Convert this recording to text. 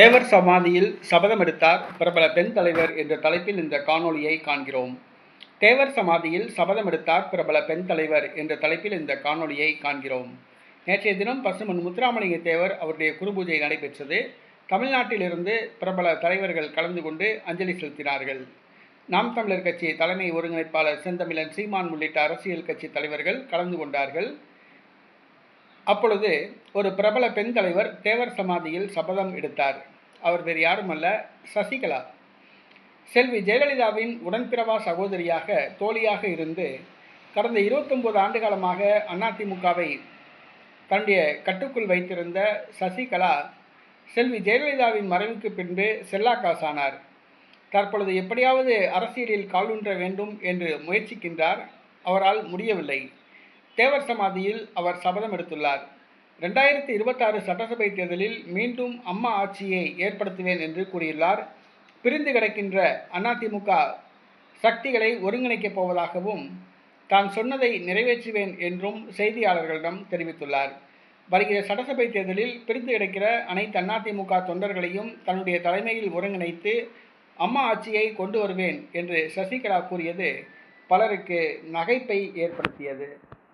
தேவர் சமாதியில் சபதம் எடுத்தார் பிரபல பெண் தலைவர் என்ற தலைப்பில் இந்த காணொளியை காண்கிறோம். தேவர் சமாதியில் சபதம் எடுத்தார் பிரபல பெண் தலைவர் என்ற தலைப்பில் இந்த காணொளியை காண்கிறோம். நேற்றைய தினம் பசுமன் முத்துராமலிங்க தேவர் அவருடைய குருபூஜை நடைபெற்றது. தமிழ்நாட்டிலிருந்து பிரபல தலைவர்கள் கலந்து கொண்டு அஞ்சலி செலுத்தினார்கள். நாம் தமிழர் கட்சி தலைமை ஒருங்கிணைப்பாளர் செந்தமிழன் சீமான் உள்ளிட்ட அரசியல் கட்சி தலைவர்கள் கலந்து கொண்டார்கள். அப்பொழுது ஒரு பிரபல பெண் தலைவர் தேவர் சமாதியில் சபதம் எடுத்தார். அவர் வேறு யாருமல்ல சசிகலா. செல்வி ஜெயலலிதாவின் உடன்பிறவா சகோதரியாக தோழியாக இருந்து கடந்த இருபத்தொம்போது ஆண்டு காலமாக அதிமுகவை தன்னுடைய கட்டுக்குள் வைத்திருந்த சசிகலா செல்வி ஜெயலலிதாவின் மறைவுக்கு பின்பு செல்லாக்காசானார். தற்பொழுது எப்படியாவது அரசியலில் காலூன்ற வேண்டும் என்று முயற்சிக்கின்றார். அவரால் முடியவில்லை. தேவர் சமாதியில் அவர் சபதம் எடுத்துள்ளார். ரெண்டாயிரத்தி இருபத்தாறு சட்டசபை தேர்தலில் மீண்டும் அம்மா ஆட்சியை ஏற்படுத்துவேன் என்று கூறியுள்ளார். பிரிந்து கிடக்கின்ற அதிமுக சக்திகளை ஒருங்கிணைக்கப் போவதாகவும் தான் சொன்னதை நிறைவேற்றுவேன் என்றும் செய்தியாளர்களிடம் தெரிவித்துள்ளார். வருகிற சட்டசபை தேர்தலில் பிரிந்து கிடக்கிற அனைத்து அதிமுக தொண்டர்களையும் தன்னுடைய தலைமையில் ஒருங்கிணைத்து அம்மா ஆட்சியை கொண்டு வருவேன் என்று சசிகலா கூறியது பலருக்கு நகைப்பை ஏற்படுத்தியது.